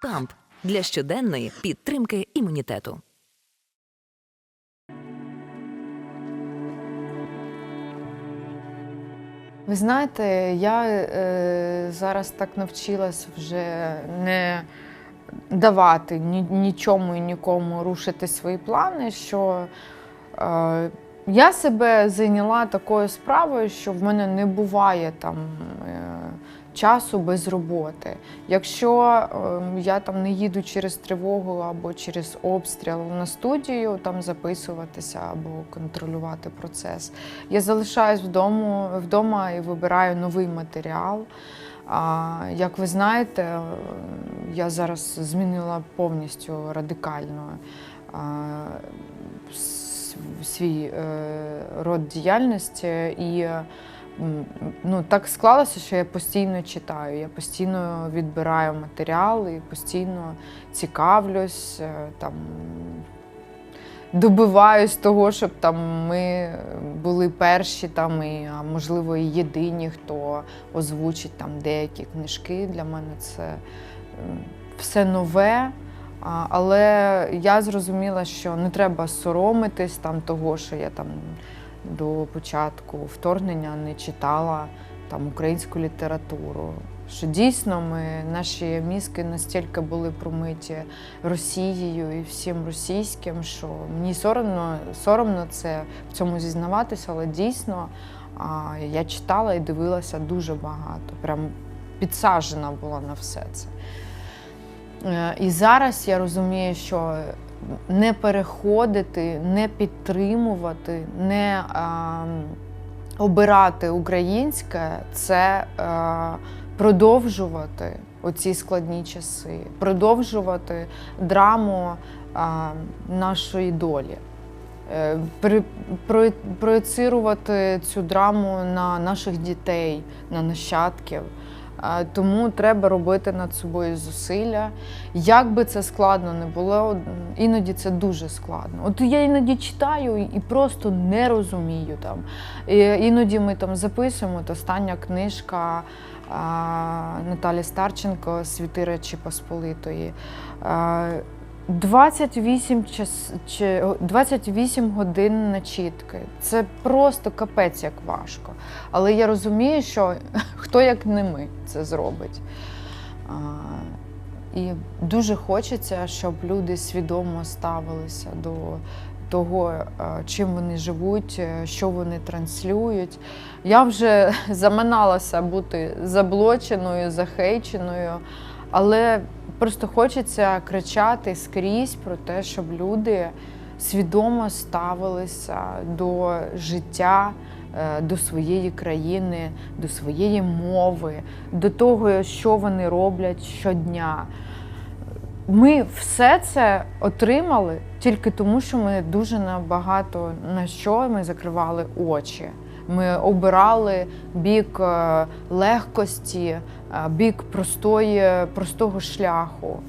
Камп для щоденної підтримки імунітету. Ви знаєте, я е, зараз так навчилась вже не давати ні, нічому і нікому рушити свої плани, що е, я себе зайняла такою справою, що в мене не буває там е, часу без роботи. Якщо е, я там не їду через тривогу або через обстріл на студію, там записуватися або контролювати процес, я залишаюсь вдома, вдома і вибираю новий матеріал. А, як ви знаєте, я зараз змінила повністю радикально свій е, род діяльності і ну, так склалося, що я постійно читаю, я постійно відбираю матеріал і постійно цікавлюсь, е, там, добиваюсь того, щоб там ми були перші, там, і, а можливо, і єдині, хто озвучить там деякі книжки. Для мене це все нове. Але я зрозуміла, що не треба соромитись там того, що я там до початку вторгнення не читала там українську літературу. Що дійсно ми, наші мізки настільки були промиті Росією і всім російським, що мені соромно, соромно це в цьому зізнаватися, але дійсно а, я читала і дивилася дуже багато. Прям підсаджена була на все це. Е, І зараз я розумію, що не переходити, не підтримувати, не а, обирати українське це а, продовжувати оці складні часи, продовжувати драму а, нашої долі. Е, проєцирувати цю драму на наших дітей, на нащадків. Тому треба робити над собою зусилля. Як би це складно не було, іноді це дуже складно. От я іноді читаю і просто не розумію там. Іноді ми там записуємо, от остання книжка Наталі Старченко Світи Речі Посполитої. А, 28, час, чи, 28 годин начітки. Це просто капець як важко. Але я розумію, що хто як не ми це зробить. А, і дуже хочеться, щоб люди свідомо ставилися до того, е, чим вони живуть, е, що вони транслюють. Я вже заманалася бути заблоченою, захейченою, але просто хочеться кричати скрізь про те, щоб люди свідомо ставилися до життя, е, до своєї країни, до своєї мови, до того, що вони роблять щодня. Ми все це отримали тільки тому, що ми дуже набагато на що ми закривали очі. Ми обирали бік е, легкості, е, бік простої, простого шляху.